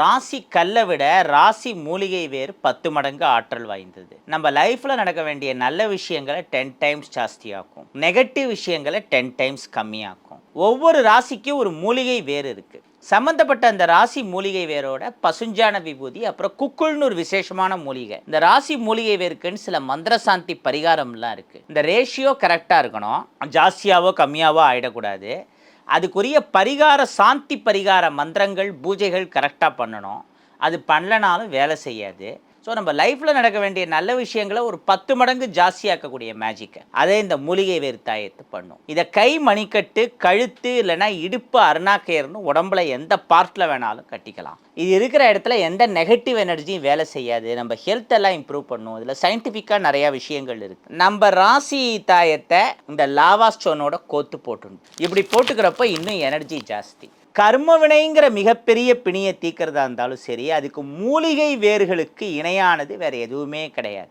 ராசி கல்லை விட ராசி மூலிகை வேர் பத்து மடங்கு ஆற்றல் வாய்ந்தது. நம்ம லைஃப்பில் நடக்க வேண்டிய நல்ல விஷயங்களை டென் டைம்ஸ் ஜாஸ்தியாக்கும். நெகட்டிவ் விஷயங்களை டென் டைம்ஸ் கம்மியாக்கும். ஒவ்வொரு ராசிக்கும் ஒரு மூலிகை வேர் இருக்குது சம்பந்தப்பட்ட அந்த ராசி மூலிகை வேரோட பசுஞ்சான விபூதி அப்புறம் குக்குள்னு ஒரு விசேஷமான மூலிகை. இந்த ராசி மூலிகை வேருக்குன்னு சில மந்திர சாந்தி பரிகாரம்லாம் இருக்குது இந்த ரேஷியோ கரெக்டாக இருக்கணும். ஜாஸ்தியாவோ கம்மியாவோ ஆகிடக்கூடாது அதுக்குரிய பரிகார சாந்தி பரிகார மந்திரங்கள் பூஜைகள் கரெக்டாக பண்ணணும். அது பண்ணலனாலும் வேலை செய்யாது. ஸோ நம்ம லைஃப்பில் நடக்க வேண்டிய நல்ல விஷயங்களை ஒரு பத்து மடங்கு ஜாஸ்தியாக்கக்கூடிய மேஜிக்கை அதே இந்த மூலிகை வேறு தாயத்து பண்ணும். இதை கை மணிக்கட்டு கழுத்து இல்லைன்னா இடுப்பு அருணாக்கயர்னு உடம்புல எந்த பார்ட்டில் வேணாலும் கட்டிக்கலாம். இது இருக்கிற இடத்துல எந்த நெகட்டிவ் எனர்ஜியும் வேலை செய்யாது. நம்ம ஹெல்த் எல்லாம் இம்ப்ரூவ் பண்ணும். இதில் சயின்டிஃபிக்காக நிறையா விஷயங்கள் இருக்குது நம்ம ராசி தாயத்தை இந்த லாவா ஸ்டோனோட கோத்து போட்டுணும் இப்படி போட்டுக்கிறப்ப இன்னும் எனர்ஜி ஜாஸ்தி. கர்ம வினைங்கிற மிகப்பெரிய பிணியை தீக்கிறதா இருந்தாலும் சரி அதுக்கு மூலிகை வேர்களுக்கு இணையானது வேறு எதுவுமே கிடையாது.